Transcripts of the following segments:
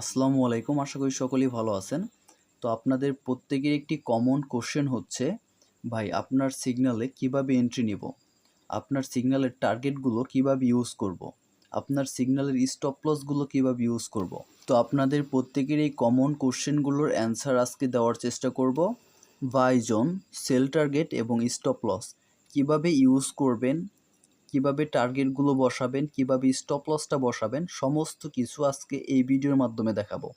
আসসালামু আলাইকুম। আশা করি সকলেই ভালো আছেন। তো আপনাদের প্রত্যেকের একটি কমন কোশ্চেন হচ্ছে, ভাই, আপনার সিগনালে কীভাবে এন্ট্রি নিব? আপনার সিগনালের টার্গেটগুলো কীভাবে ইউজ করব? আপনার সিগন্যালের স্টপ লসগুলো কীভাবে ইউজ করব? তো আপনাদের প্রত্যেকের এই কমন কোশ্চেনগুলোর অ্যান্সার আজকে দেওয়ার চেষ্টা করব। বাই জোন সেল টার্গেট এবং স্টপ লস কীভাবে ইউজ করবেন? কীভাবে টার্গেটগুলো বসাবেন, কীভাবে স্টপ লসটা বসাবেন, সমস্ত কিছু আজকে এই ভিডিওর মাধ্যমে দেখাবো।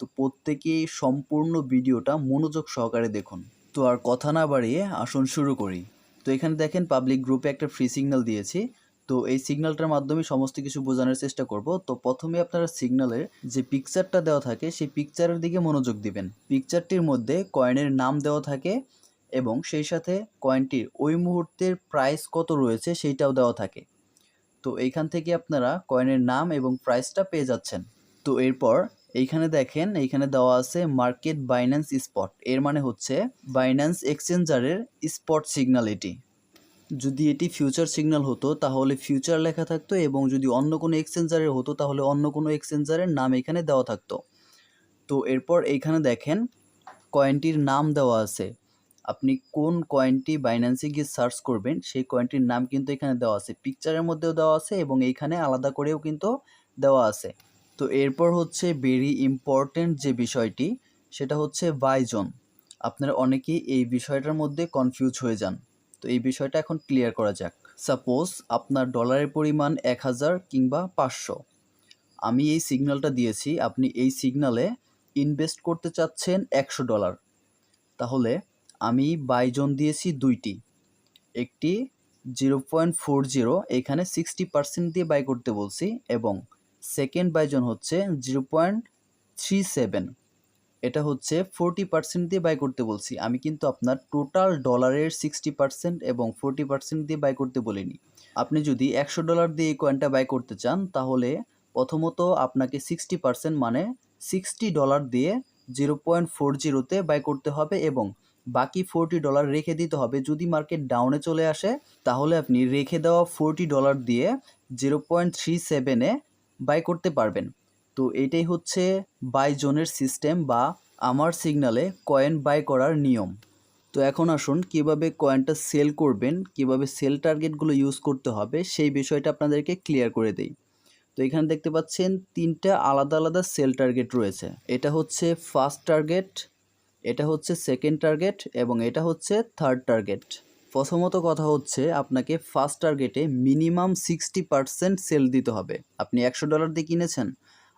তো প্রত্যেকেই সম্পূর্ণ ভিডিওটা মনোযোগ সহকারে দেখুন। তো আর কথা না বাড়িয়ে আসুন শুরু করি। তো এখানে দেখেন পাবলিক গ্রুপে একটা ফ্রি সিগন্যাল দিয়েছি। তো এই সিগন্যালটার মাধ্যমে সমস্ত কিছু বোঝানোর চেষ্টা করব। তো প্রথমে আপনারা সিগন্যালের যে পিকচারটা দেওয়া থাকে, সেই পিকচারের দিকে মনোযোগ দিবেন। পিকচারটির মধ্যে কয়েনের নাম দেওয়া থাকে এবং সেই সাথে কয়েনটির ওই মুহূর্তের প্রাইস কত রয়েছে সেইটাও দেওয়া থাকে। তো এইখান থেকে আপনারা কয়েনের নাম এবং প্রাইসটা পেয়ে যাচ্ছেন। তো এরপর এইখানে দেখেন, এইখানে দেওয়া আছে মার্কেট বাইন্যান্স স্পট এর মানে হচ্ছে বাইন্যান্স এক্সচেঞ্জারের স্পট সিগন্যাল এটি। যদি এটি ফিউচার সিগন্যাল হতো, তাহলে ফিউচার লেখা থাকতো এবং যদি অন্য কোনো এক্সচেঞ্জারের হতো, তাহলে অন্য কোনো এক্সচেঞ্জারের নাম এখানে দেওয়া থাকতো। তো এরপর এইখানে দেখেন কয়েনটির নাম দেওয়া আছে। আপনি কোন কয়েনটি বাইন্যান্সে গিয়ে সার্চ করবেন, সেই কয়েনটির নাম কিন্তু এখানে দেওয়া আছে। পিকচারের মধ্যেও দেওয়া আছে এবং এইখানে আলাদা করেও কিন্তু দেওয়া আছে। তো এরপর হচ্ছে ভেরি ইম্পর্ট্যান্ট যে বিষয়টি, সেটা হচ্ছে বাইজন আপনারা অনেকেই এই বিষয়টার মধ্যে কনফিউজ হয়ে যান। তো এই বিষয়টা এখন ক্লিয়ার করা যাক। সাপোজ আপনার ডলারের পরিমাণ এক হাজার কিংবা পাঁচশো। আমি এই সিগন্যালটা দিয়েছি, আপনি এই সিগনালে ইনভেস্ট করতে চাচ্ছেন একশো ডলার তাহলে আমি বাইজন দিয়েছি দুইটি। একটি জিরো পয়েন্ট ফোর জিরো, এখানে সিক্সটি পার্সেন্ট দিয়ে বাই করতে বলছি, এবং সেকেন্ড বাইজন হচ্ছে জিরো পয়েন্ট থ্রি সেভেন। এটা হচ্ছে ফোরটি পার্সেন্ট দিয়ে বাই করতে বলছি। আমি কিন্তু আপনার টোটাল ডলারের সিক্সটি পার্সেন্ট এবং ফোরটি পার্সেন্ট দিয়ে বাই করতে বলিনি। আপনি যদি একশো ডলার দিয়ে এই কয়েনটা বাই করতে চান, তাহলে প্রথমত আপনাকে সিক্সটি পার্সেন্ট মানে সিক্সটি ডলার দিয়ে জিরো পয়েন্ট ফোর জিরোতে বাই করতে হবে, এবং বাকি ফোরটি ডলার রেখে দিতে হবে। যদি মার্কেট ডাউনে চলে আসে, তাহলে আপনি রেখে দেওয়া ফোরটি ডলার দিয়ে জিরো পয়েন্ট থ্রি সেভেনে বাই করতে পারবেন। তো এটাই হচ্ছে বাই জোনের সিস্টেম বা আমার সিগনালে কয়েন বাই করার নিয়ম। তো এখন আসুন, কীভাবে কয়েনটা সেল করবেন, কীভাবে সেল টার্গেটগুলো ইউজ করতে হবে, সেই বিষয়টা আপনাদেরকে ক্লিয়ার করে দেই। তো এখানে দেখতে পাচ্ছেন, তিনটা আলাদা আলাদা সেল টার্গেট রয়েছে। এটা হচ্ছে ফার্স্ট টার্গেট এটা হচ্ছে সেকেন্ড টার্গেট এবং এটা হচ্ছে থার্ড টার্গেট প্রথমত কথা হচ্ছে আপনাকে ফার্স্ট টার্গেটে মিনিমাম সিক্সটি পার্সেন্ট সেল দিতে হবে। আপনি একশো ডলার দিয়ে কিনেছেন।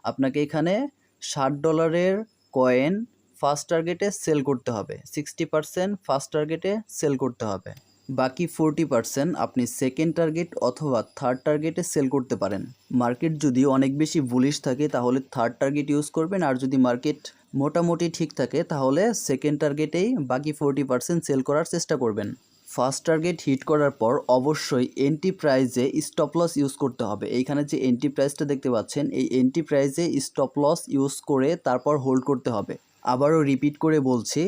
আপনাকে এখানে ষাট ডলারের কয়েন ফার্স্ট টার্গেটে সেল করতে হবে। সিক্সটি পার্সেন্ট ফার্স্ট টার্গেটে সেল করতে হবে। বাকি ফোরটি পার্সেন্ট আপনি সেকেন্ড টার্গেট অথবা থার্ড টার্গেটে সেল করতে পারেন। মার্কেট যদি অনেক বেশি বুলিশ থাকে তাহলে থার্ড টার্গেট ইউজ করবেন আর যদি মার্কেট মোটামুটি ঠিক থাকে, তাহলে সেকেন্ড টার্গেটেই বাকি ফোরটি পার্সেন্ট সেল করার চেষ্টা করবেন। ফার্স্ট টার্গেট হিট করার পর অবশ্যই এন্টি প্রাইজে স্টপ লস ইউজ করতে হবে। এইখানে যে এন্টি প্রাইসটা দেখতে পাচ্ছেন, এই এন্টি প্রাইজে স্টপ লস ইউজ করে তারপর হোল্ড করতে হবে। আবারও রিপিট করে বলছি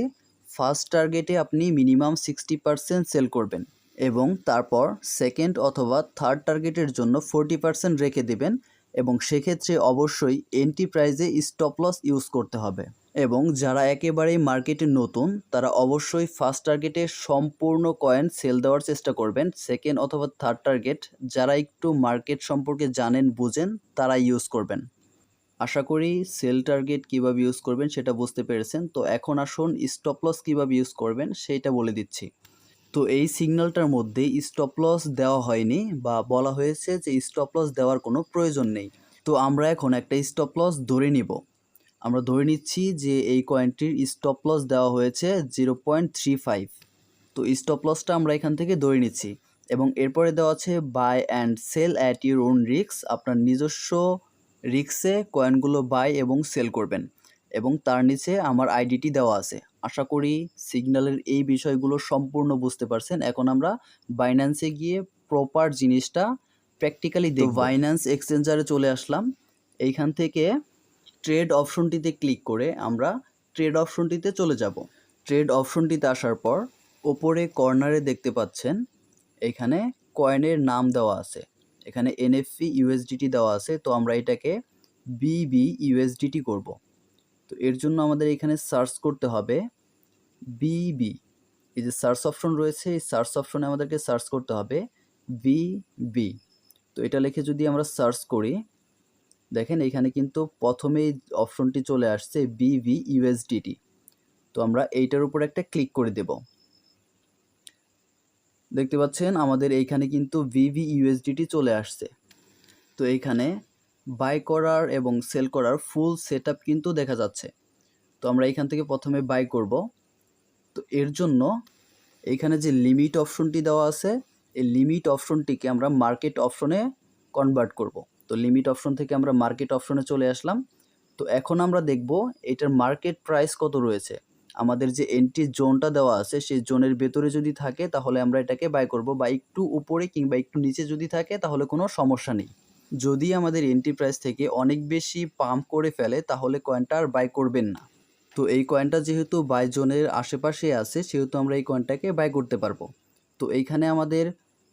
ফার্স্ট টার্গেটে আপনি মিনিমাম সিক্সটি পার্সেন্ট সেল করবেন এবং তারপর সেকেন্ড অথবা থার্ড টার্গেটের জন্য ফোরটি পার্সেন্ট রেখে দেবেন। এবং সেক্ষেত্রে অবশ্যই এন্টি প্রাইজে স্টপ লস ইউজ করতে হবে। এবং যারা একেবারেই মার্কেটে নতুন, তারা অবশ্যই ফার্স্ট টার্গেটে সম্পূর্ণ কয়েন সেল দেওয়ার চেষ্টা করবেন। সেকেন্ড অথবা থার্ড টার্গেট যারা একটু মার্কেট সম্পর্কে জানেন, বুঝেন, তারা ইউজ করবেন। আশা করি সেল টার্গেট কীভাবে ইউজ করবেন সেটা বুঝতে পেরেছেন। তো এখন আসুন স্টপ লস কীভাবে ইউজ করবেন, সেইটা বলে দিচ্ছি। তো এই সিগন্যালটার মধ্যে স্টপ লস দেওয়া হয়নি বা বলা হয়েছে যে স্টপ লস দেওয়ার কোনো প্রয়োজন নেই। তো আমরা এখন একটা স্টপ লস ধরে নিব। আমরা ধরে নিচ্ছি যে এই কয়েনটির স্টপ লস দেওয়া হয়েছে জিরো পয়েন্ট থ্রি ফাইভ তো স্টপ লসটা আমরা এখান থেকে ধরে নিচ্ছি এবং এরপরে দেওয়া আছে buy and sell at your own রিক্স আপনার নিজস্ব রিক্সে কয়েনগুলো বাই এবং সেল করবেন। এবং তার নিচে আমার আইডিটি দেওয়া আছে। আশা করি সিগন্যালের এই বিষয়গুলো সম্পূর্ণ বুঝতে পারছেন। এখন আমরা বাইন্যান্সে গিয়ে প্রপার জিনিসটা প্র্যাকটিক্যালি দেখব। বাইন্যান্স এক্সচেঞ্জারে চলে আসলাম। এইখান থেকে ট্রেড অপশনটিতে ক্লিক করে আমরা ট্রেড অপশনটিতে চলে যাব। ট্রেড অপশনটিতে আসার পর ওপরে কর্নারে দেখতে পাচ্ছেন এখানে কয়েনের নাম দেওয়া আছে। এখানে এনএফপি ইউএসডিটি দেওয়া আছে। তো আমরা এটাকে বিবি ইউএসডিটি করব। তো এর জন্য আমাদের এখানে সার্চ করতে হবে বিবি এই যে সার্চ অপশন রয়েছে, এই সার্চ অপশনে আমাদেরকে সার্চ করতে হবে বিবি তো এটা লিখে যদি আমরা সার্চ করি, দেখেন এখানে কিন্তু প্রথমেই অপশনটি চলে আসছে বিভি ইউএসডিটি তো আমরা এইটার উপর একটা ক্লিক করে দেব। দেখতে পাচ্ছেন আমাদের এইখানে কিন্তু ভিভি ইউএসডিটি চলে আসছে। তো এইখানে বাই করার এবং সেল করার ফুল সেট কিন্তু দেখা যাচ্ছে। তো আমরা এইখান থেকে প্রথমে বাই করব। তো এর জন্য এইখানে যে লিমিট অপশনটি দেওয়া আছে, এই লিমিট অপশনটিকে আমরা মার্কেট অপশনে কনভার্ট করব। তো লিমিট অপশন থেকে আমরা মার্কেট অপশনে চলে আসলাম। তো এখন আমরা দেখব এটার মার্কেট প্রাইস কত রয়েছে। আমাদের যে এন্ট্রি জোনটা দেওয়া আছে, সেই জোনের ভেতরে যদি থাকে, তাহলে আমরা এটাকে বাই করব বা একটু উপরে কিংবা একটু নিচে যদি থাকে, তাহলে কোনো সমস্যা নেই। যদি আমাদের এন্ট্রি প্রাইস থেকে অনেক বেশি পাম্প করে ফেলে, তাহলে কয়েনটা আর বাই করবেন না। তো এই কয়েনটা যেহেতু বাই জোনের আশেপাশে আছে, সেহেতু আমরা এই কয়েনটাকে বাই করতে পারব। তো এইখানে আমাদের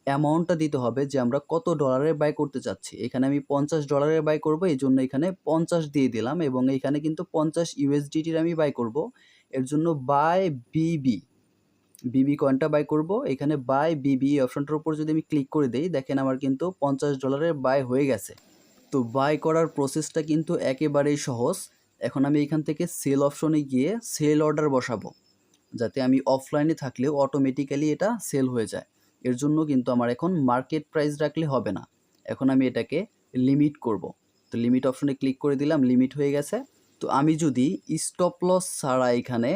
অ্যামাউন্টটা দিতে হবে যে আমরা কত ডলারের বাই করতে চাচ্ছি। এখানে আমি পঞ্চাশ ডলারের বাই করব, এই জন্য এখানে পঞ্চাশ দিয়ে দিলাম এবং এখানে কিন্তু পঞ্চাশ ইউএসডিটির আমি বাই করব। এর জন্য বাই বিবি বিবি কয়েনটা বাই করব। এখানে বাই বিবি অপশনটার উপর যদি আমি ক্লিক করে দিই, দেখেন আমার কিন্তু পঞ্চাশ ডলারের বাই হয়ে গেছে। তো বাই করার প্রসেসটা কিন্তু একেবারেই সহজ। এখন আমি এখান থেকে সেল অপশনে গিয়ে সেল অর্ডার বসাবো। যাতে আমি অফলাইনে থাকলেও অটোমেটিক্যালি এটা সেল হয়ে যায়। এর জন্য কিন্তু আমার এখন মার্কেট প্রাইস রাখলে হবে না। এখন আমি এটাকে লিমিট করব। তো লিমিট অপশনে ক্লিক করে দিলাম লিমিট হয়ে গেছে। তো আমি যদি স্টপ লস ছাড়া এখানে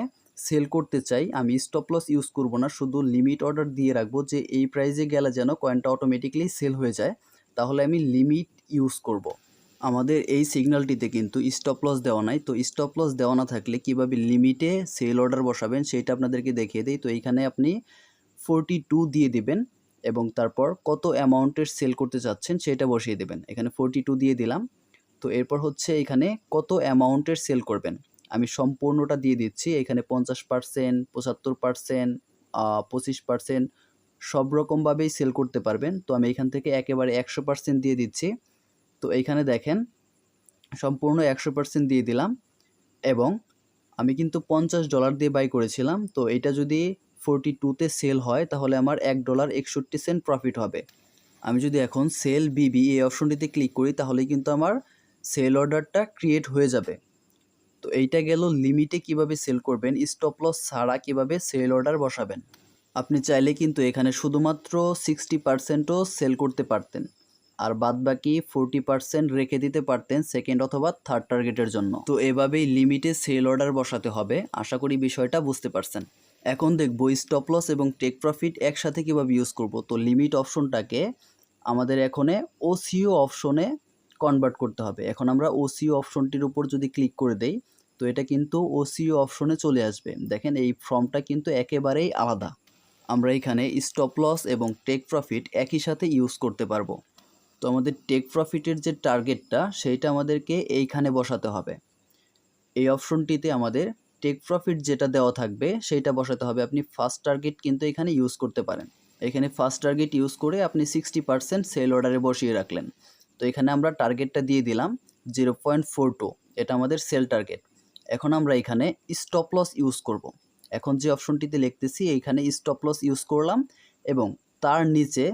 সেল করতে চাই, আমি স্টপ লস ইউজ করব না, শুধু লিমিট অর্ডার দিয়ে রাখব যে এই প্রাইসে গেলে যেন কয়েনটা অটোমেটিকলি সেল হয়ে যায়, তাহলে আমি লিমিট ইউজ করব। আমাদের এই সিগন্যালটিতে কিন্তু স্টপ লস দেওয়া নাই, তো স্টপ লস দেওয়া না থাকলে কীভাবে লিমিটে সেল অর্ডার বসাবেন সেটা আপনাদেরকে দেখিয়ে দিই, তো এইখানে আপনি ফোরটি টু দিয়ে দিবেন এবং তারপর কত অ্যামাউন্টের সেল করতে চাচ্ছেন সেটা বসিয়ে দেবেন, এখানে ফোরটি টু দিয়ে দিলাম, তো এরপর হচ্ছে এখানে কত অ্যামাউন্টের সেল করবেন আমি সম্পূর্ণটা দিয়ে দিচ্ছি। এখানে পঞ্চাশ পার্সেন্ট পঁচাত্তর পার্সেন্ট পঁচিশ পার্সেন্ট সব রকমভাবেই সেল করতে পারবেন। তো আমি এখান থেকে একেবারে একশো পার্সেন্ট দিয়ে দিচ্ছি। তো এইখানে দেখেন, সম্পূর্ণ একশো পার্সেন্ট দিয়ে দিলাম এবং আমি কিন্তু পঞ্চাশ ডলার দিয়ে বাই করেছিলাম। তো এটা যদি ফোরটি টুতে সেল হয়, তাহলে আমার এক ডলার একষট্টি সেন্ট প্রফিট হবে। আমি যদি এখন সেল বিবি এই অপশনটিতে ক্লিক করি তাহলে কিন্তু আমার সেল অর্ডারটা ক্রিয়েট হয়ে যাবে। তো এইটা গেল লিমিটে কীভাবে সেল করবেন স্টপ লস ছাড়া কীভাবে সেল অর্ডার বসাবেন। আপনি চাইলে কিন্তু এখানে শুধুমাত্র সিক্সটি পার্সেন্টও সেল করতে পারতেন, আর বাদ বাকি ফোরটি পার্সেন্ট রেখে দিতে পারতেন সেকেন্ড অথবা থার্ড টার্গেটের জন্য। তো এভাবেই লিমিটে সেল অর্ডার বসাতে হবে, আশা করি বিষয়টা বুঝতে পারছেন। এখন দেখব স্টপ লস এবং টেক প্রফিট একসাথে কীভাবে ইউজ করব। তো লিমিট অপশনটাকে আমাদের এখানে ওসিও অপশনে কনভার্ট করতে হবে। এখন আমরা ওসিও অপশনটির উপর যদি ক্লিক করে দেই, তো এটা কিন্তু ওসিও অপশনে চলে আসবে। দেখেন এই ফর্মটা কিন্তু একেবারেই আলাদা। আমরা এখানে স্টপ লস এবং টেক প্রফিট একই সাথে ইউজ করতে পারব। তো আমাদের টেক প্রফিটের যে টার্গেটটা সেইটা আমাদেরকে এইখানে বসাতে হবে। এই অপশনটিতে আমাদের টেক প্রফিট যেটা দেওয়া থাকবে, সেইটা বসাতে হবে। আপনি ফার্স্ট টার্গেট কিন্তু এখানে ইউজ করতে পারেন। এখানে ফার্স্ট টার্গেট ইউজ করে আপনি সিক্সটি পার্সেন্ট সেল অর্ডারে বসিয়ে রাখলেন। তো এখানে আমরা টার্গেটটা দিয়ে দিলাম জিরো পয়েন্ট ফোর টু এটা আমাদের সেল টার্গেট এখন আমরা এখানে স্টপ লস ইউজ করব। এখন যে অপশনটিতে লিখতেছি, এইখানে স্টপ লস ইউজ করলাম এবং তার নিচে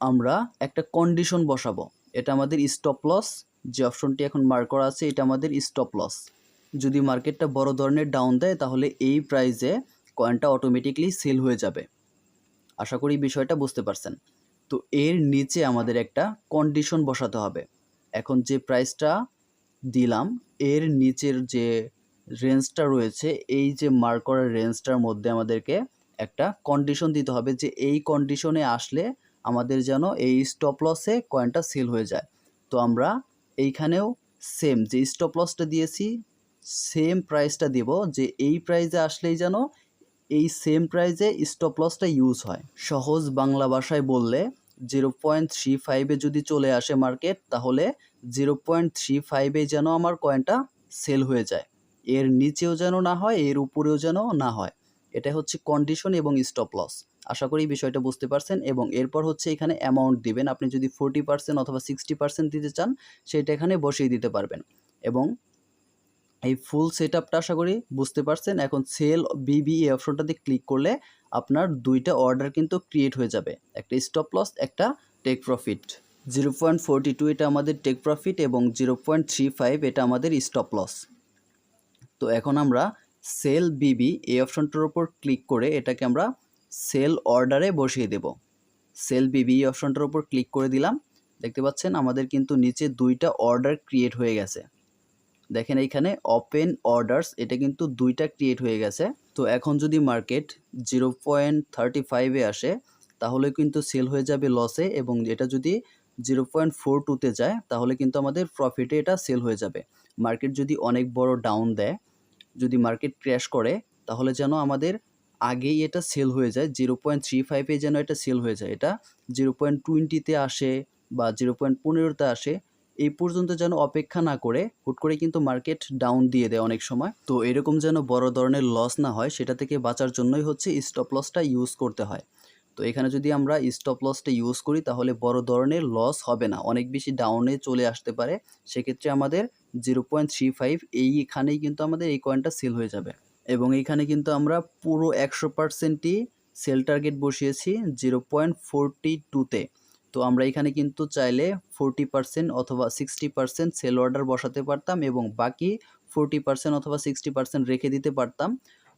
আমরা একটা কন্ডিশন বসাবো। এটা আমাদের স্টপ লস যে অপশনটি এখন মার্ক করা আছে, এটা আমাদের স্টপ লস যদি মার্কেটটা বড় ধরনের ডাউন দেয়, তাহলে এই প্রাইসে কয়েনটা অটোমেটিকলি সেল হয়ে যাবে। আশা করি বিষয়টা বুঝতে পারছেন। তো এর নিচে আমাদের একটা কন্ডিশন বসাতে হবে। এখন যে প্রাইসটা দিলাম, এর নিচের যে রেঞ্জটা রয়েছে, এই যে মার্ক করার রেঞ্জটার মধ্যে আমাদেরকে একটা কন্ডিশন দিতে হবে যে এই কন্ডিশনে আসলে আমাদের যেন এই স্টপ লসে কয়েনটা সেল হয়ে যায়। তো আমরা এইখানেও সেম যে স্টপ লসটা দিয়েছি সেম প্রাইসটা দিব, যে এই প্রাইসে আসলেই যেন এই সেম প্রাইজে স্টপ লসটা ইউজ হয়। সহজ বাংলা ভাষায় বললে জিরো পয়েন্ট থ্রি ফাইভে যদি চলে আসে মার্কেট তাহলে জিরো পয়েন্ট থ্রি ফাইভে যেন আমার কয়েনটা সেল হয়ে যায়। এর নিচেও যেন না হয়, এর উপরেও যেন না হয়। এটা হচ্ছে কন্ডিশন এবং স্টপ লস আশা করি বিষয়টা বুঝতে পারছেন এবং এরপর হচ্ছে এখানে অ্যামাউন্ট দিবেন। আপনি যদি ফোর্টি পার্সেন্ট অথবা সিক্সটি পার্সেন্ট দিতে চান, সেটা এখানে বসিয়ে দিতে পারবেন। এবং এই ফুল সেট আপটা আশা করি বুঝতে পারছেন। এখন সেল বিবি এই অপশনটাতে ক্লিক করলে আপনার দুইটা অর্ডার কিন্তু ক্রিয়েট হয়ে যাবে। একটা স্টপ লস একটা take profit zero point forty two এটা আমাদের টেক প্রফিট এবং জিরো পয়েন্ট থ্রি ফাইভ এটা আমাদের স্টপ লস তো এখন আমরা সেল বিবি এই অপশনটার উপর ক্লিক করে এটাকে আমরা সেল অর্ডারে বসিয়ে দেব। সেল বিবি এই অপশনটার উপর ক্লিক করে দিলাম। দেখতে পাচ্ছেন আমাদের কিন্তু নিচে দুইটা অর্ডার ক্রিয়েট হয়ে গেছে। দেখেন এইখানে ওপেন অর্ডারস এটা কিন্তু দুইটা ক্রিয়েট হয়ে গেছে। তো এখন যদি মার্কেট জিরো পয়েন্ট থার্টি ফাইভে আসে, তাহলে কিন্তু সেল হয়ে যাবে লসে এবং এটা যদি জিরো পয়েন্ট ফোর টুতে যায়, তাহলে কিন্তু আমাদের প্রফিটে এটা সেল হয়ে যাবে। মার্কেট যদি অনেক বড় ডাউন দেয়, যদি মার্কেট ক্র্যাশ করে, তাহলে যেন আমাদের আগেই এটা সেল হয়ে যায় জিরো পয়েন্ট থ্রি ফাইভে যেন এটা সেল হয়ে যায়। এটা জিরো পয়েন্ট টোয়েন্টিতে আসে বা জিরো পয়েন্ট পনেরোতে আসে এই পর্যন্ত যেন অপেক্ষা না করে, হুট করে কিন্তু মার্কেট ডাউন দিয়ে দেয় অনেক সময়। তো এরকম যেন বড় ধরনের লস না হয়, সেটা থেকে বাঁচার জন্যই হচ্ছে স্টপ লসটা ইউজ করতে হয়। তো এখানে যদি আমরা স্টপ লসটা ইউজ করি, তাহলে বড় ধরনের লস হবে না। অনেক বেশি ডাউনে চলে আসতে পারে। সেক্ষেত্রে আমাদের জিরো পয়েন্ট থ্রি ফাইভ এইখানেই কিন্তু আমাদের এই কয়েনটা সেল হয়ে যাবে। এবং এইখানে কিন্তু আমরা পুরো একশো পার্সেন্টই সেল টার্গেট বসিয়েছি জিরো পয়েন্ট ফোরটি টুতে তো আমরা এখানে কিন্তু চাইলে ফোরটি পার্সেন্ট অথবা সিক্সটি পার্সেন্ট সেল অর্ডার বসাতে পারতাম এবং বাকি ফোরটি পার্সেন্ট অথবা সিক্সটি পার্সেন্ট রেখে দিতে পারতাম।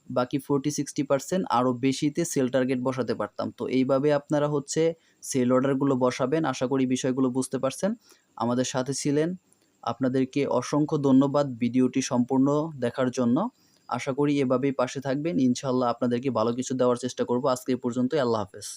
বাকি ফোরটি সিক্সটি পার্সেন্ট আরও বেশিতে সেল টার্গেট বসাতে পারতাম। তো এইভাবে আপনারা হচ্ছে সেল অর্ডারগুলো বসাবেন। আশা করি বিষয়গুলো বুঝতে পারছেন। আমাদের সাথে ছিলেন। আপনাদেরকে অসংখ্য ধন্যবাদ ভিডিওটি সম্পূর্ণ দেখার জন্য। আশা করি এভাবেই পাশে থাকবেন। ইনশাল্লাহ আপনাদেরকে ভালো কিছু দেওয়ার চেষ্টা করব। আজকে এ পর্যন্তই। আল্লাহ হাফেজ।